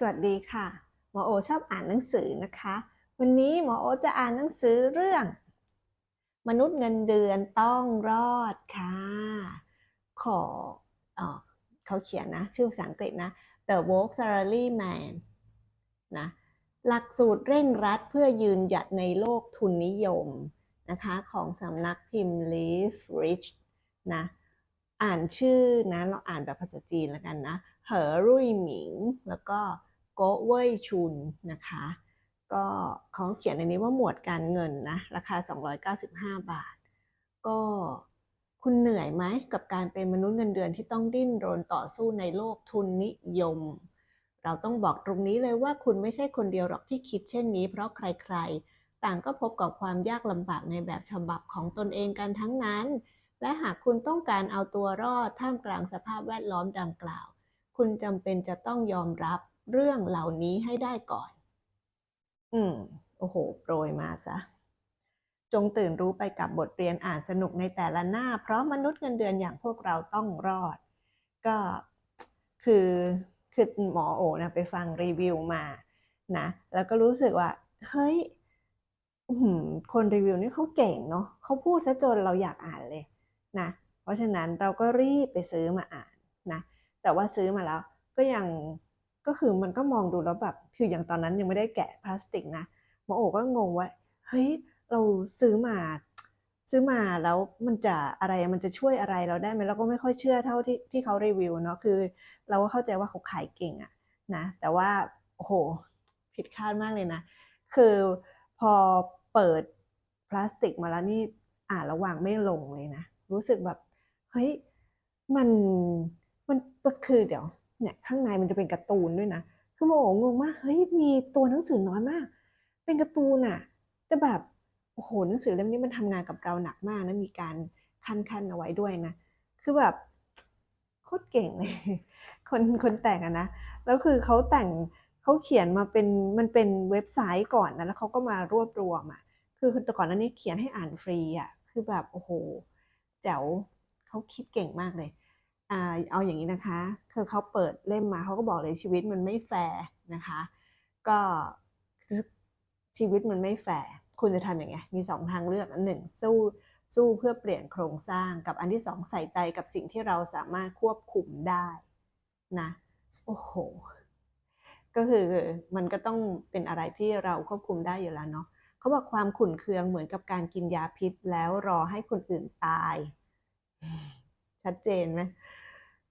สวัสดีค่ะ หมอโอชอบอ่านหนังสือนะคะ วันนี้หมอโอจะอ่านหนังสือเรื่อง มนุษย์เงินเดือนต้องรอดค่ะ ขอเออเขาเขียนนะ ชื่อภาษาอังกฤษนะ The Work Salary Man นะ หลักสูตรเร่งรัดเพื่อยืนหยัดในโลกทุนนิยมนะคะ ของสำนักพิมพ์ Leaf Rich นะ อ่านชื่อนะ เราอ่านแบบภาษาจีนแล้วกันนะ เหอรุ่ยหมิง แล้วก็ โกเว่ยชุนนะคะ ก็เขาเขียนในนี้ว่าหมวดการเงินนะ ราคา 295 บาท ก็คุณเหนื่อยไหมกับการเป็นมนุษย์เงินเดือนที่ต้องดิ้นรนต่อสู้ในโลกทุนนิยม เราต้องบอกตรงนี้เลยว่าคุณไม่ใช่คนเดียวหรอกที่คิดเช่นนี้ เพราะใครๆ ต่างก็พบกับความยากลำบากในแบบฉบับของตนเองกันทั้งนั้น และหากคุณต้องการเอาตัวรอดท่ามกลางสภาพแวดล้อมดังกล่าว คุณจำเป็นจะต้องยอมรับ เรื่องเหล่านี้ให้ได้ก่อน อืม โอ้โห โปรยมาซะ จงตื่นรู้ไปกับบทเรียนอ่านสนุกในแต่ละหน้า เพราะมนุษย์เงินเดือนอย่างพวกเราต้องรอด ก็คือคือหมอโอนะไปฟังรีวิวมานะ แล้วก็รู้สึกว่า เฮ้ยอือคนรีวิวนี่เขาเก่งเนาะเขาพูดซะจนเราอยากอ่านเลยนะ เพราะฉะนั้นเราก็รีบไปซื้อมาอ่านนะ แต่ว่าซื้อมาแล้วก็ยัง ก็คือมันก็มองดูแล้วแบบคืออย่างตอนนั้นยังไม่ได้แกะพลาสติกนะหมอโอก็งงว่าเฮ้ยเราซื้อมาซื้อมาแล้วมันจะอะไรมันจะช่วยอะไรเราได้ไหมเราก็ไม่ค่อยเชื่อเท่าที่ที่เขารีวิวเนาะคือ เราก็เข้าใจว่าเขาขายเก่งอะนะแต่ว่าโอ้โหผิดคาดมากเลยนะ คือพอเปิดพลาสติกมาแล้วนี่อ่านระหว่างไม่ลงเลยนะ รู้สึกแบบเฮ้ยมันมันคือเดี๋ยว เนี่ยข้างในมันจะเป็นการ์ตูนด้วยนะคือโมโหงงมากเฮ้ยมีตัวหนังสือน้อยมาก เป็นการ์ตูนอะแต่แบบโอ้โหหนังสือเล่มนี้มันทำงานกับเราหนักมากนะมีการคันๆเอาไว้ด้วยนะคือแบบโคตรเก่งเลยคนคนแต่งอะนะแล้วคือเขาแต่งเขาเขียนมาเป็นมันเป็นเว็บไซต์ก่อนนะแล้วเขาก็มารวบรวมอะคือแต่ก่อนนั้นนี้เขียนให้อ่านฟรีอะคือแบบโอ้โหแจ๋วเขาคิดเก่งมากเลย อ่าเอาอย่างนี้นะคะ คือเขาเปิดเล่มมาเขาก็บอกเลยชีวิตมันไม่แฟร์นะคะ ก็ชีวิตมันไม่แฟร์คุณจะทำยังไง มีสองทางเลือกอันหนึ่งสู้สู้เพื่อเปลี่ยนโครงสร้างกับอันที่สองใส่ใจกับสิ่งที่เราสามารถควบคุมได้นะโอ้โหก็คือมันก็ต้องเป็นอะไรที่เราควบคุมได้อยู่แล้วเนาะเขาบอกความขุ่นเคืองเหมือนกับการกินยาพิษแล้วรอให้คนอื่นตาย ชัดเจนไหม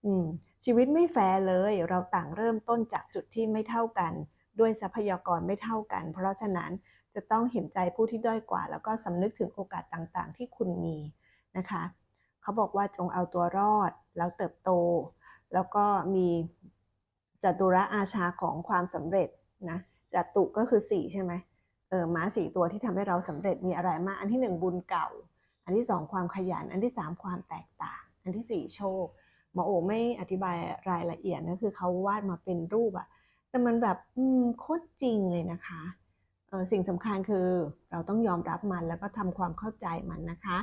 อืมชีวิตไม่แฟร์เลย เราต่างเริ่มต้นจากจุดที่ไม่เท่ากัน ด้วยทรัพยากรไม่เท่ากัน เพราะฉะนั้นจะต้องเห็นใจผู้ที่ด้อยกว่า แล้วก็สำนึกถึงโอกาสต่างๆ ที่คุณมีนะคะ เขาบอกว่าจงเอาตัวรอด แล้วเติบโต แล้วก็มีจัตุระอาชาของความสำเร็จนะจัตุก็คือสี่ใช่ไหมเออม้าสี่ตัวที่ทำให้เราสำเร็จมีอะไรมาก อันที่หนึ่งบุญเก่า อันที่สองความขยัน อันที่สามความแตก อันที่สี่โชคหมอโอไม่อธิบายรายละเอียดนะคือเขาวาดมาเป็นรูปอะแต่มันแบบอืมโคตรจริงเลยนะคะสิ่งสำคัญคือเราต้องยอมรับมันแล้วก็ทำความเข้าใจมันนะคะ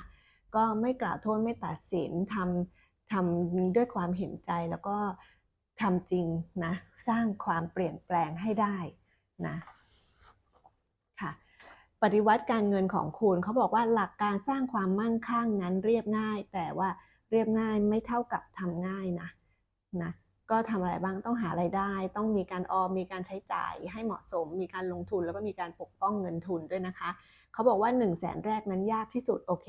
ก็ไม่กล่าวโทษไม่ตัดสินทำทำด้วยความเห็นใจแล้วก็ทำจริงนะสร้างความเปลี่ยนแปลงให้ได้นะค่ะปฏิวัติการเงินของคุณเขาบอกว่าหลักการสร้างความมั่งคั่งนั้นเรียบง่าย แต่ว่า เรียบง่ายไม่เท่ากับทำง่ายนะนะก็ทำอะไรบ้างต้องหาไรายได้ ต้องมีการออมมีการใช้จ่ายให้เหมาะสม มีการลงทุนแล้วก็มีการปกป้องเงินทุนด้วยนะคะเขาบอกว่า1นึ่งแสนแรกนั้นยากที่สุดโอเค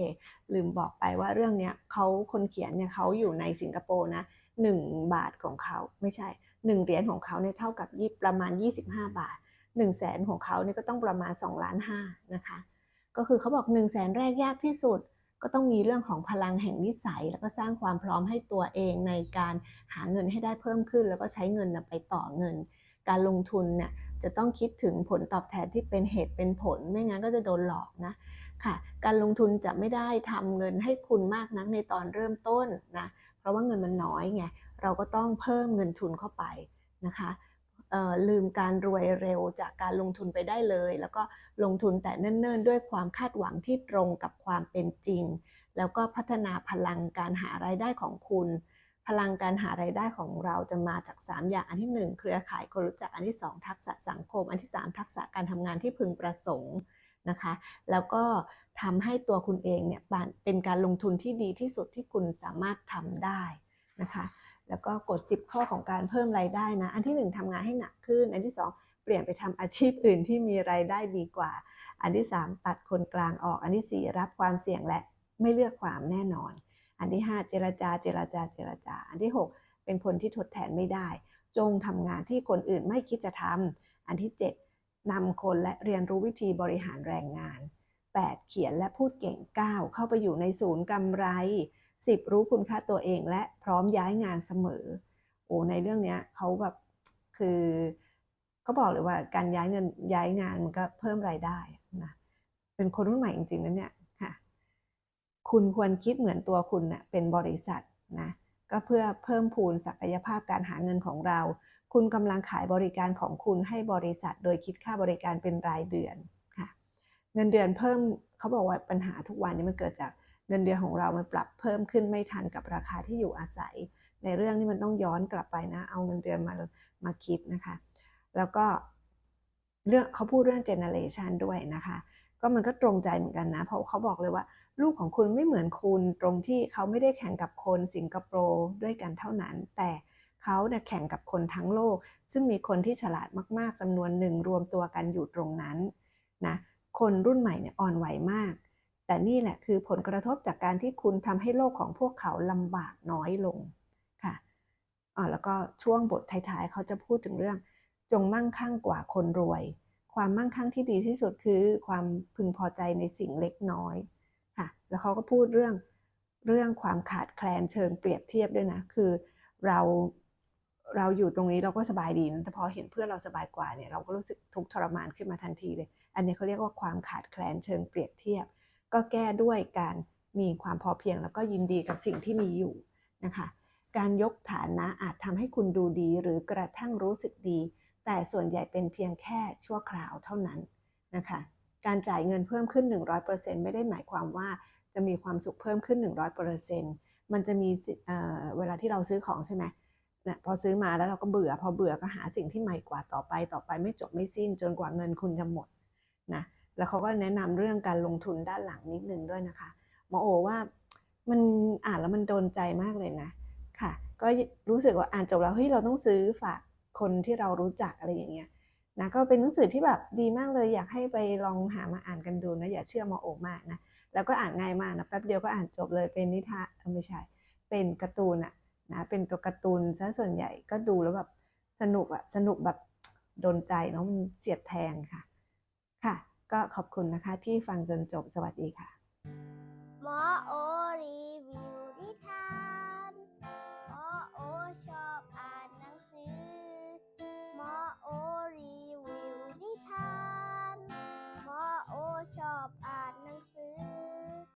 ลืมบอกไปว่าเรื่องเนี้ยเขาคนเขียนเนี่ยเขาอยู่ในสิงคโปร์นะหนึ่งบาทของเขาไม่ใช่หนึ่งเหรียญของเขาเนี่ยเท่ากับยี่ประมาณ 25 บาท1นึ่งแสนของเขาเนี่ยก็ต้องประมาณ2ล้านห้านะคะก็คือเขาบอก1นึ่งแสนแรกยากที่สุด ก็ต้องมีเรื่องของพลังแห่งนิสัย แล้วก็สร้างความพร้อมให้ตัวเองในการหาเงินให้ได้เพิ่มขึ้น แล้วก็ใช้เงินไปต่อเงิน การลงทุนเนี่ยจะต้องคิดถึงผลตอบแทนที่เป็นเหตุเป็นผล ไม่งั้นก็จะโดนหลอกนะค่ะการลงทุนจะไม่ได้ทำเงินให้คุณมากนักในตอนเริ่มต้นนะเพราะว่าเงินมันน้อยไงเราก็ต้องเพิ่มเงินทุนเข้าไปนะคะ ลืมการรวยเร็วจากการลงทุนไปได้เลย แล้วก็ลงทุนแต่เนิ่นๆ ด้วยความคาดหวังที่ตรงกับความเป็นจริง แล้วก็พัฒนาพลังการหารายได้ของคุณ พลังการหารายได้ของเราจะมาจาก 3 อย่างอันที่ 1 เครือข่ายคนรู้จักอันที่ 2 ทักษะสังคม อันที่ 3 ทักษะการทำงานที่พึงประสงค์นะคะ แล้วก็ทำให้ตัวคุณเองเนี่ยเป็นการลงทุนที่ดีที่สุดที่คุณสามารถทำได้นะคะ แล้วก็กฎ10 ข้อของการเพิ่มรายได้นะ อันที่ 1ทำงานให้หนักขึ้น อันที่ 2 เปลี่ยนไปทำอาชีพอื่นที่มีรายได้ดีกว่า อันที่ 3 ตัดคนกลางออก อันที่ 4 รับความเสี่ยงและไม่เลือกความแน่นอน อันที่ 5 เจรจา เจรจา เจรจา อันที่ 6 เป็นคนที่ทดแทนไม่ได้ จงทำงานที่คนอื่นไม่คิดจะทำอันที่ 7นำคนและเรียนรู้วิธีบริหารแรงงาน 8 เขียนและพูดเก่ง 9 เข้าไปอยู่ในศูนย์กำไร 10 รู้คุณค่าตัวเองและพร้อมย้ายงานเสมอ โอ้ในเรื่องเนี้ยเขาแบบคือเขาบอกเลยว่าการย้ายเงินย้ายงานมันก็เพิ่มรายได้นะเป็นคนรุ่นใหม่จริงๆนะเนี่ยค่ะคุณควรคิดเหมือนตัวคุณเนะ่ะเป็นบริษัทนะก็เพื่อเพิ่มพูนศักยภาพการหาเงินของเรา คุณกำลังขายบริการของคุณให้บริษัท โดยคิดค่าบริการเป็นรายเดือนค่ะ เงินเดือนเพิ่มเขาบอกว่าปัญหาทุกวันนี้มันเกิดจาก เงินเดือนของเรามันปรับเพิ่มขึ้นไม่ทันกับราคาที่อยู่อาศัย ในเรื่องนี้มันต้องย้อนกลับไปนะ เอาเงินเดือนมามาคิดนะคะ แล้วก็เรื่องเขาพูดเรื่องเจเนเรชันด้วยนะคะ ก็มันก็ตรงใจเหมือนกันนะ เพราะเขาบอกเลยว่า ลูกของคุณไม่เหมือนคุณตรงที่เขาไม่ได้แข่งกับคนสิงคโปร์ด้วยกันเท่านั้น แต่เขาเนี่ยแข่งกับคนทั้งโลก ซึ่งมีคนที่ฉลาดมากๆจำนวนหนึ่งรวมตัวกันอยู่ตรงนั้นนะคนรุ่นใหม่เนี่ยอ่อนไหวมาก แต่นี่แหละคือผลกระทบจากการที่คุณทำให้โลกของพวกเขาลำบากน้อยลงค่ะอ่าแล้วก็ช่วงบทท้ายๆ เขาจะพูดถึงเรื่อง จงมั่งคั่งกว่าคนรวย ความมั่งคั่งที่ดีที่สุดคือความพึงพอใจในสิ่งเล็กน้อยค่ะแล้วเขาก็พูดเรื่องเรื่องความขาดแคลนเชิงเปรียบเทียบด้วยนะคือเราเราอยู่ตรงนี้เราก็สบายดีนะแต่พอเห็นเพื่อนเราสบายกว่าเนี่ยเราก็รู้สึกทุกข์ทรมานขึ้นมาทันทีเลย อันนี้เขาเรียกว่าความขาดแคลนเชิงเปรียบเทียบ ก็แก้ด้วยการมีความพอเพียงแล้วก็ยินดีกับสิ่งที่มีอยู่นะคะ การยกฐานะอาจทำให้คุณดูดีหรือกระทั่งรู้สึกดี แต่ส่วนใหญ่เป็นเพียงแค่ชั่วคราวเท่านั้นนะคะ การจ่ายเงินเพิ่มขึ้น 100%ไม่ได้หมายความว่าจะมีความสุขเพิ่มขึ้น 100%มันจะมีเเวลาที่เราซื้อของใช่ไหมนะพอซื้อมาแล้วเราก็เบื่อ พอเบื่อก็หาสิ่งที่ใหม่กว่าต่อไปต่อไปไม่จบไม่สิ้นจนกว่าเงินคุณจะหมดนะ แล้วเขาก็แนะนำเรื่องการลงทุนด้านหลังนิดนึงด้วยนะคะหมอโอว่ามันอ่านแล้วมันโดนใจมากเลยนะค่ะ ก็รู้สึกว่าอ่านจบแล้วเฮ้ยเราต้องซื้อฝากคนที่เรารู้จักอะไรอย่างเงี้ยนะก็เป็นหนังสือที่แบบดีมากเลยอยากให้ไปลองหามาอ่านกันดูนะอย่าเชื่อหมอโอมากนะแล้วก็อ่านง่ายมากนะแป๊บเดียวก็อ่านจบเลยเป็นนิทานไม่ใช่เป็นการ์ตูนอะนะเป็นตัวการ์ตูนซะส่วนใหญ่ก็ดูแล้วแบบสนุกอะสนุกแบบโดนใจเนาะมันเสียดแทงค่ะ ก็ขอบคุณนะคะที่ฟังจนจบสวัสดีค่ะหมอโอรีวิวนิทานหมอโอชอบอ่านหนังสือหมอโอรีวิวนิทานหมอโอชอบอ่านหนังสือ